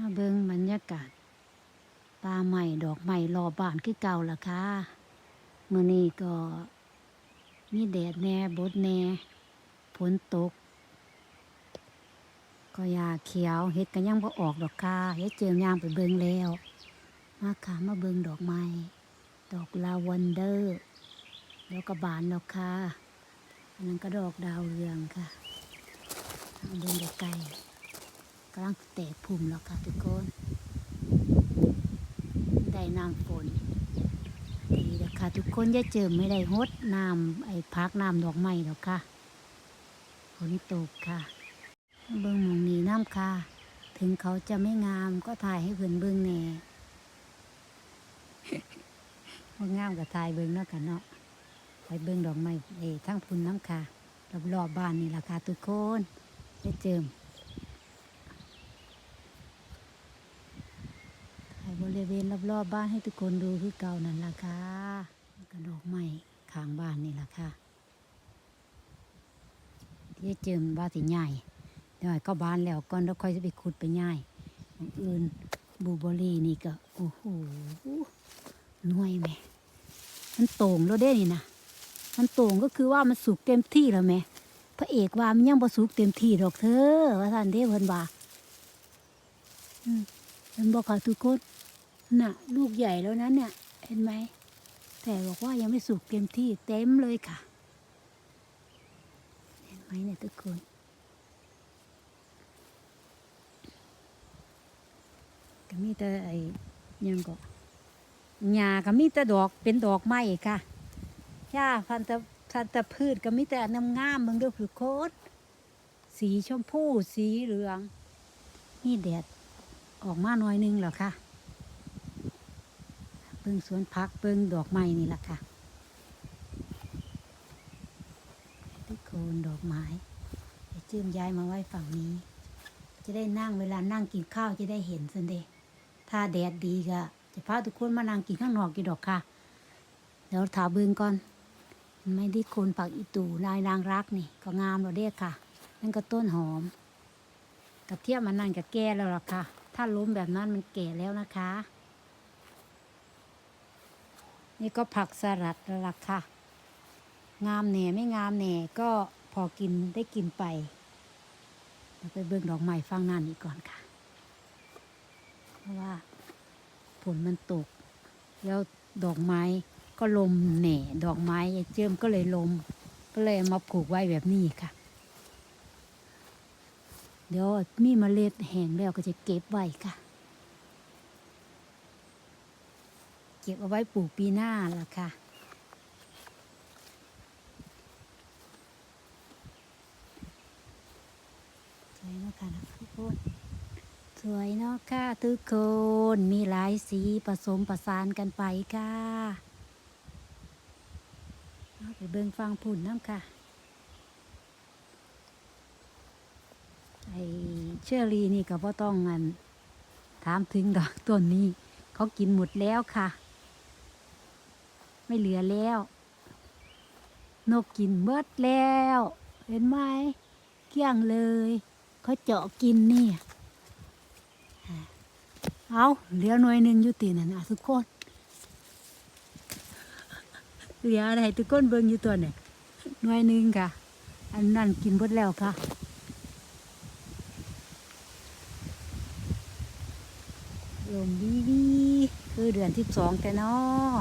มาเบิงบรรยากาศป่าใหม่ดอกใหม่รอบบานคือเก่าละค่ะมื้อนี้ก็มีแดดแน่บดแน่ฝนตก ก็ยาเขียวเฮ็ดก็ยังบ่ออกดอกค่ะเฮ็ดเจิมยางไปเบิงแล้ว มาค่ะมาเบิงดอกไม้ดอกลาเวนเดอร์แล้วก็บานแล้วค่ะอันนั้นก็ดอกดาวเรืองค่ะเอาเบิงไกล กำลังแตกพุ่มแล้วค่ะทุกคน ได้น้ำฝนดีแล้วค่ะทุกคนอย่าเจิมไม่ได้ฮดน้ำไอ้พักน้ำดอกไม้หรอกค่ะฝนตกค่ะ เบิ่งมองนีน้ำค่ะ ถึงเขาจะไม่งามก็ถ่ายให้เพื่อนเบิ่งแน่ว่างามกับถ่ายเบิ่งเนาะกันเนาะไปเบิ่งดอกไม้เอทั้งพุ่นน้ำค่ะรอบบๆบ้านนี่ล่ะค่ะทุกคนได้เจิมถ่ายบ ริเวณรอบๆบบ้านให้ทุกคนดูคือเก่านั่นล่ะค่ะแล้วก็ดอกไม้ข้างบ้านนี่ล่ะค่ะที่เจิมว่าสิใหญ่เดี๋ยวก็บ้านแล้วก่อนแล้วค่อยจะไปขุดไปย่ายอื่นบูเบอร์รี่นี่ก็โอ้โหน่วยแม่มันโต่งแล้วเด้นี่นะมันโต่งก็คือว่ามันสุกเต็มที่แล้วแม่พระเอกว่ามันยังบ่สุกเต็มที่ดอกเธอว่าท่านเด้เพิ่นว่าอืมเพิ่นบอกค่ะทุกคน น่ะ ลูกใหญ่แล้วนั้นเนี่ย เห็นไหม แต่บอกว่ายังไม่สุกเต็มที่เต็มเลยค่ะ เห็นไหมเนี่ยทุกคนก็มีแต่ไอ้ยังก็หญ้าก็มีแต่ดอกเป็นดอกไม้ค่ะหญ้าพันธุ์พันธุ์พืชก็มีแต่น้ำงามมึงดูคือโคตรสีชมพูสีเหลือง นี่แดดออกมาหน่อยหนึงแล้วค่ะ บิ่งสวนพักเบิ่งดอกไม้นี่แหละค่ะที่โคนดอกไม้เดี๋ยวจื้มย้ายมาไว้ฝั่งนี้ จะได้นั่งเวลานั่งกินข้าวจะได้เห็นสันเดถ้าแดดดีก็จะพาทุกคนมานั่งกินข้างนอกกี่ดอกค่ะ เดี๋ยวถาเบิงก่อน ไม่ได้โคนผักอีตูลายนางรักนี่ ก็งามเราเด้ค่ะ นั่นก็ต้นหอมกระเทียมมันนั่นก็แก่แล้วล่ะค่ะ ถ้าล้มแบบนั้นมันแก่แล้วนะคะ นี่ก็ผักสลัดล่ะค่ะ งามแหน่ไม่งามแหน่ก็พอกินได้กินไปเราไปเบิ่งดอกไม้ฟังนั่นอีกก่อนค่ะ เพราะว่าฝนมันตก แล้วดอกไม้ก็ลมแหน่ ดอกไม้เจิมก็เลยลม ก็เลยมาปลูกไว้แบบนี้ค่ะ เดี๋ยวมีเมล็ดแห้งแล้วก็จะเก็บไว้ค่ะ เก็บเอาไว้ปลูกปีหน้าละค่ะ สวยเนาะค่ะทุกคนสวยเนาะค่ะทุกคน มีหลายสีผสมประสานกันไปค่ะเอาไปเบิ่งฟังผุ่นน้ำค่ะ ไอเชอรี่นี่ก็บ่ต้องงัน ถามถึงดอกต้นนี้เขากินหมดแล้วค่ะ ไม่เหลือแล้ว นกกินเบิดแล้ว เห็นไหมเกี้ยงเลยเขาเจาะกินนี่เอาเหลือหน่วยหนึ่งอยู่ตีนั่นนะทุกคนเหลืออะไรทุกคนเบิ่งอยู่ตัวเนี่ยหน่วยหนึ่งค่ะ อันนั้นกินหมดแล้วค่ะลมวีวีคือเดือนที่สองแต่เนาะ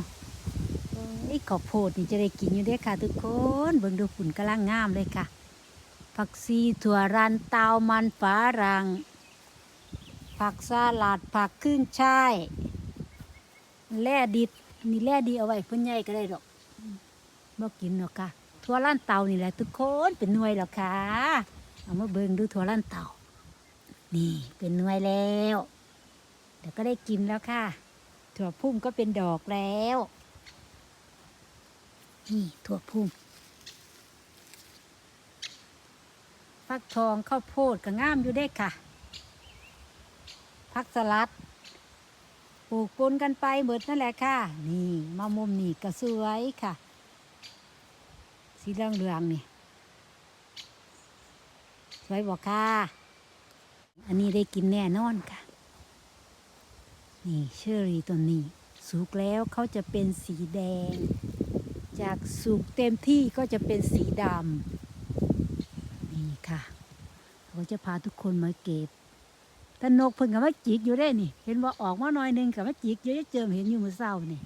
ไอ้ขอบโพดนี่จะได้กินอยู่ด้ค่ะ ทุกคนเบิ่งดูฝุ่นกำลังงามเลยค่ะ ผักซีถั่วรันเตามันฝารัง ผักสลัดผักขึ้นช่ายแล่ดิบมีแล่ดีเอาไว้เพื่อนใหญ่ก็ได้ดอกบ่กินหรอกค่ะถั่วลันเตานี่แหละทุกคนเป็นหน่วยหรอกค่ะ เอามาเบิ่งดูถั่วลันเตานี่เป็นหน่วยแล้วเดี๋ยวก็ได้กินแล้วค่ะ ถั่วพุ่มก็เป็นดอกแล้ว นี่ถั่วพุ่มฟักทองข้าวโพดก็งามอยู่ได้ค่ะผักสลัด ปลูกปนกันไปเบิดนั่นแหละค่ะ นี่มามุมนี่ก็สวยค่ะ สีเหลืองเหลืองนี่ สวยบอกค่ะ อันนี้ได้กินแน่นอนค่ะ นี่เชอรี่ตัวนี้ สุกแล้วเขาจะเป็นสีแดง จากสุกเต็มที่ก็จะเป็นสีดำนี่ค่ะเขาจะพาทุกคนมาเก็บแต่นกเพิ่งกับมาจิกอยู่ได้นี่ เห็นว่าออกมาหน่อยหนึงกับมาจิกเยอะเจิมเห็นอยู่มือเศร้านี่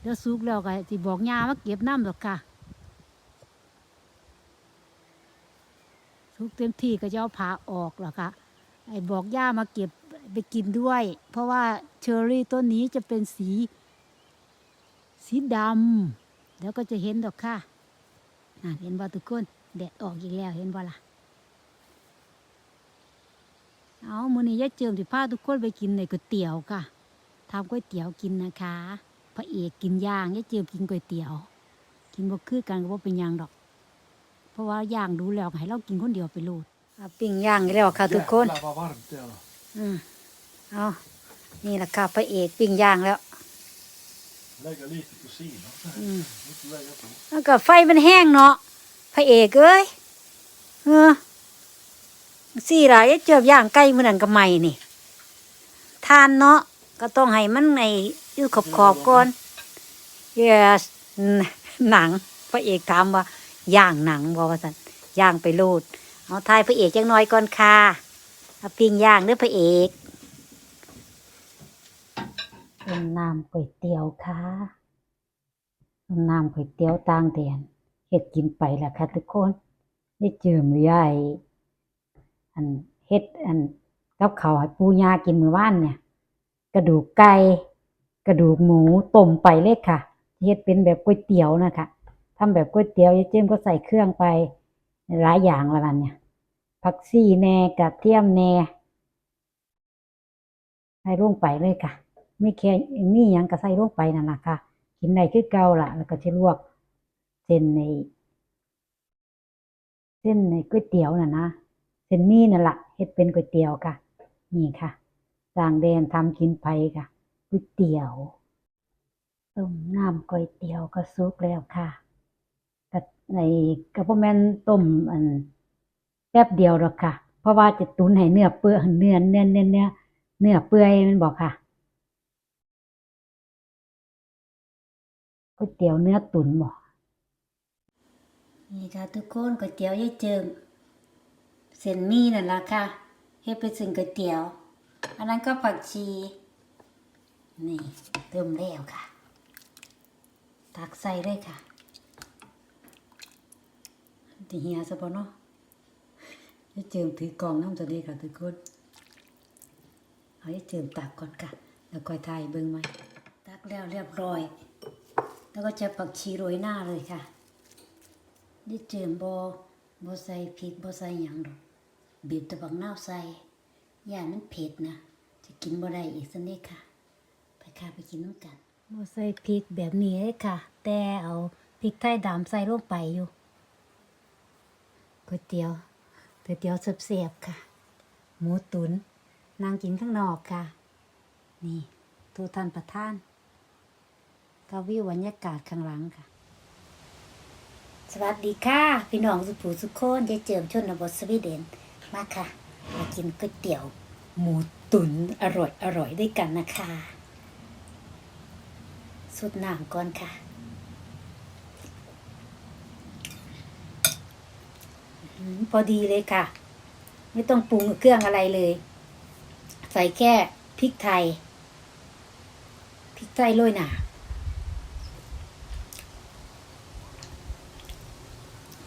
เดี๋ยวสุกแล้วก็สิบอกยามาเก็บน้ำหรอกค่ะสุกเต็มที่ก็จะเอาผาออกหรอกค่ะ ไอ้บอกย่ามาเก็บไปกินด้วย เพราะว่าเชอร์รี่ต้นนี้จะเป็นสี สีดำแล้วก็จะเห็นดอกค่ะน่ะเห็นบ่ทุกคนแดดออกอีกแล้วเห็นบ่ล่ะเอามื้อนี้ยายเจิมสิพาทุกคนไปกินในก๋วยเตี๋ยวค่ะทำก๋วยเตี๋ยวกินนะคะพระเอกกินย่างยายเจิมกินก๋วยเตี๋ยว กินบ่คือกันก็บ่เป็นหยังดอก เพราะว่าย่างดูแล้วก็ให้เรากินคนเดียวไปโลดอะปิ้งย่างอีกแล้วค่ะทุกคน Jävlar vad varmt det är. då. อืมเอานี่แหละค่ะพระเอกปิ้งย่างแล้ว Lägga lite kusin. också. Mm. Inte lägga på. แล้วก็ไฟมันแห้งเนาะพระเอกเอ้ยเออสี่หลายเจ็บย่างใกล้มือนันกับใหม่นี่ทานเนาะก็ต้องให้มันในอยู่ขอบขอบๆก่อน yes หนังพระเอกถามว่าย่างหนังบอกว่าสันย่างไปโลดเอาทายพระเอกจังน้อยก่อนค่ะเอาปิ้งย่างเด้อพระเอก เป็นน้ำก๋วยเตี๋ยวค่ะเป็นน้ำก๋วยเตี๋ยวต่างแดนเฮ็ดกินไปแหละค่ะทุกคนได้เจิมยายอันเฮ็ดอันกับข้าวให้ปูยากินมื้อวานเนี่ย กระดูกไก่กระดูกหมูต้มไปเลยค่ะเฮ็ดเป็นแบบก๋วยเตี๋ยวนะคะทำแบบก๋วยเตี๋ยวยายเจิมก็ใส่เครื่องไปหลายอย่างล้วล่ะเนี่ยผักชีแหน่กระเทียมแหน่ใส่ลงไปเลยค่ะ ไม่แค่มีหยังก็ใส่ลงไปนั่นล่ะค่ะ กินได้คือเก่าล่ะ แล้วก็จะลวกเส้นใน เส้นในก๋วยเตี๋ยวน่ะนะเส้นมีนั่นล่ะเฮ็ดเป็นก๋วยเตี๋ยวค่ะ นี่ค่ะต่างแดนทำกินไปค่ะก๋วยเตี๋ยวต้มน้ำก๋วยเตี๋ยวก็สุกแล้วค่ะกับในกระเพาะแม่นต้มอันแป๊บเดียวหรอกค่ะ เพราะว่าจะตุนให้เนื้อเปื่อยเนื้อเนื้อเนื้อเนื้อเนื้อเปื่อยมันบอกค่ะ ก๋วยเตี๋ยวเนื้อตุ๋นบอนี่ค่ะทุกคนก๋วยเตี๋ยวยายเจิมเส้นมี่นั่นล่ะค่ะเฮ็ดเป็นเส้นก๋วยเตี๋ยว อันนั้นก็ผักชี นี่เติมแล้วค่ะ ตักใส่เลยค่ะตีเฮียซะบ่เนาะให้เจิมถือกล่องน้ำตัวนี้ค่ะทุกคนเอาให้เจิมตักก่อนค่ะ แล้วค่อยทายเบิ่งไหมตักแล้วเรียบร้อย แล้วก็จะผักชีโรยหน้าเลยค่ะ นี่เจิมบอบอใส่พริกบอใส่หยังดอกบีบตะบักนาใส่ย่ามันเผ็ดนะ จะกินบ่ได้อีกสักนิดค่ะ ไปค่ะไปกินน้ำกันบอใส่พริกแบบนี้เลยค่ะ แต่เอาพริกไทยดำใส่ลงไปอยู่ก๋วยเตี๋ยวก๋วยเตี๋ยวเสียบๆค่ะ หมูตุนนางกินข้างนอกค่ะ นี่ตูท่านประท่าน ก็วิวบรรยากาศข้างหลังค่ะ สวัสดีค่ะ พี่น้องสุภูสุขโคนยายเจิมชนบทสวีเดนมาค่ะ มากินก๋วยเตี๋ยว หมูตุ๋นอร่อยอร่อยด้วยกันนะคะสุดน้ำก่อนค่ะพอดีเลยค่ะ ไม่ต้องปรุงเครื่องอะไรเลย ใส่แค่พริกไทย พริกไทยโรยหนา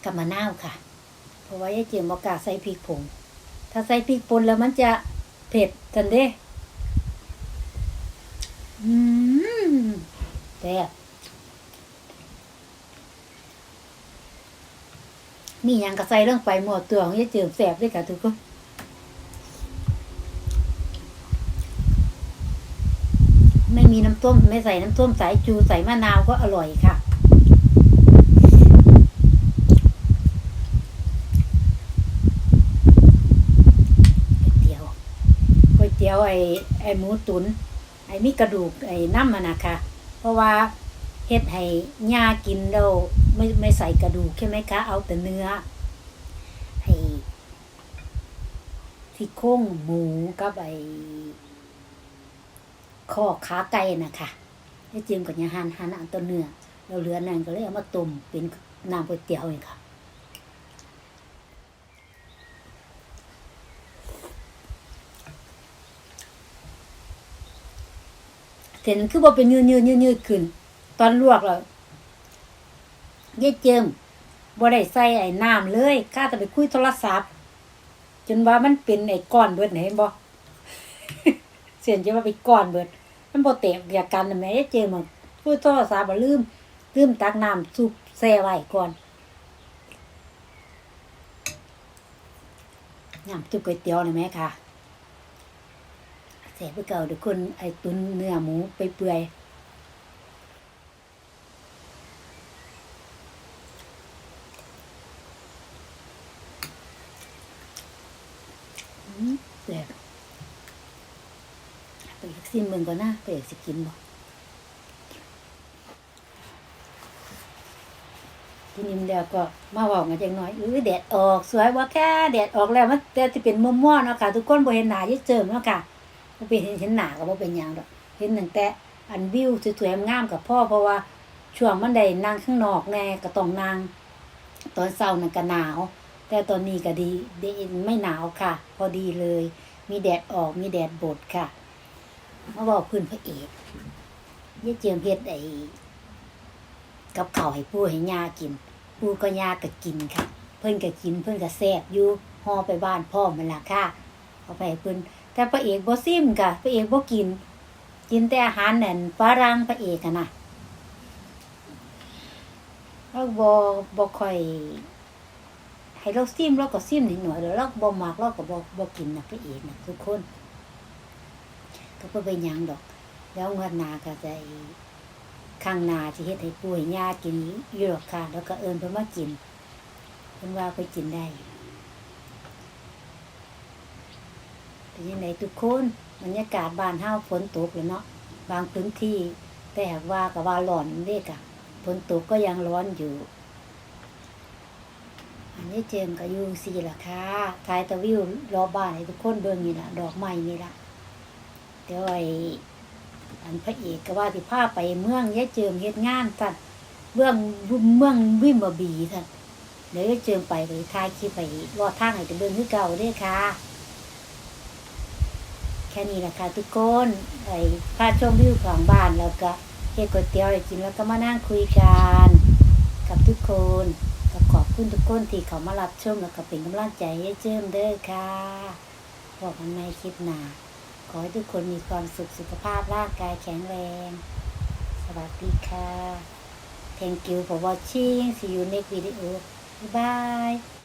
กับมะนาวค่ะ เพราะว่ายายเจียมบอกกล้าใส่พริกผง ถ้าใส่พริกป่นแล้วมันจะเผ็ดทันเด้อืมแต่บมีหยังก็ใส่ลงไปหมดตัวของยายเจิมแสบด้วยกันทุกคนไม่มีน้ำส้มไม่ใส่น้ำส้มสายจูใส่มะนาวก็อร่อยค่ะ ก๋วยเตี๋ยวก๋วยเตี๋ยวไอ้ไอ้หมูตุน ไอ้มีกระดูกไอ้น้ำมันนะคะเพราะว่าเฮ็ดให้ย่ากินแล้วไม่ไม่ใส่กระดูกใช่ไหมคะ เอาแต่เนื้อไอ้ที่โครงหมูกับไอ้คอขาไก่นะคะยายเจียมกับยาหันหันอันตัวเนื้อเราเหลือนั่นก็เลยเอามาต้มเป็นน้ำก๋วยเตี๋ยวเองค่ะ ส้นคือบ่เป็นยืดยืดยืดยืดขึ้น ตอนลวกแล้วยายเจิมบ่ได้ใส่ไอ้น้ำเลยข้าแต่ไปคุยโทรศัพท์ จนว่ามันเป็นไอ้ก้อนเบิดไหนเห็นบ่เสียนจะว่าไปก้อนเบิด มันบ่เตะอยากกันนะแม่ยายเจิมอะคุยโทรศัพท์บ่ลืมลืมตักน้ำซุปแช่ไว้ก่อนน้ำซุปก๋วยเตี๋ยวนี่แหมค่ะ สบไปเก่าเดี๋ยวคนไอตุนเนื้อหมูไปเปื่อยอืมแสบไปยากซิมเบิ่งก่อนนะไปอยากสิกินบ่กินนิ่มแล้วก็มาเว่ากันจังน้อยอื้อแดดออกสวยว่าแค่แดดออกแล้วมันแต่จะเป็นม่วๆเนาะค่ะ ทุกคนบ่เห็นหน้ายิ่เจิมเนาะค่ะ บ่เป็นเห็นเห็นหน้าก็บ่เป็นหยังดอกเห็นตั้งแต่อันวิวสวยๆงามกับพ่อเพราะว่าช่วงมันได้นั่งข้างนอกแน่ก็ต้องนั่งตอนเช้านั่นก็หนาว แต่ตอนนี้ก็ดีเดไม่หนาวค่ะ พอดีเลย มีแดดออกมีแดดบดค่ะมาบอกพื้นพระเอกยายเจียมเฮ็ดไอ้กับข้าวให้ปู่ให้ย่ากิน ปู่ก็ย่าก็กินค่ะ เพิ่นก็กินเพิ่นก็แซ่บอยู่ห่อไปบ้านพ่อมันล่ะค่ะเอาไปให้เพิ่น แต่พระเอกบ่ซิมกะพระเอกบ่กิน กินแต่อาหารนั่นฝรั่งพระเอกอะนะเราบ่บ่ค่อย ให้เราซิมเราก็ซิมนิดหน่อยแล้วเราบ่มักเราก็บ่บ่กินนะพระเอกนะทุกคน ก็บ่เป็นหยังดอก แล้วงวดหน้าก็จะข้างน้าสิเฮ็ดให้ปู่ให้ย่ากินอยู่ดอกค่ะ แล้วก็เอิ้นเพิ่นมากินเพิ่นว่าเพิ่นกินได้ เป็นยังไงทุกคนบรรยากาศบ้านเฮาฝนตกเลยเนาะบางพื้นที่ แต่หากว่ากับว่าร้อนเด็กอะฝนตกก็ยังร้อนอยู่ อันนี้เจมก็อยู่สี่ะค่ะถ่ายตะวิวรอบบ้านให้ทุกคนเบิ่งนี่ละดอกไม้นี่ละเดี๋ยวไอ้อันพระเอกก็ว่าที่พาไปเมืองยายเจิมเฮ็ดงานท่านเมืองเมืองวิมบบีท่านเดี๋ยวยายเจิมไปไปถ่ายคลิปไปรอทางให้ไปเบิ่งคือเก่าเด้อค่ะ แค่นี้แหละค่ะทุกคนไอ้พาชมวิวของบ้านแล้วก็เฮ็ดก๋วยเตี๋ยวกินแล้วก็มานั่งคุยกันกับทุกคนก็ขอบคุณทุกคนที่เขามารับชมแล้วก็เป็นกำลังใจให้เจิมเด้อค่ะบอกกันในคลิปหนาขอให้ทุกคนมีความสุขสุขภาพร่างกายแข็งแรง สวัสดีค่ะ Thank you for watching see you next video bye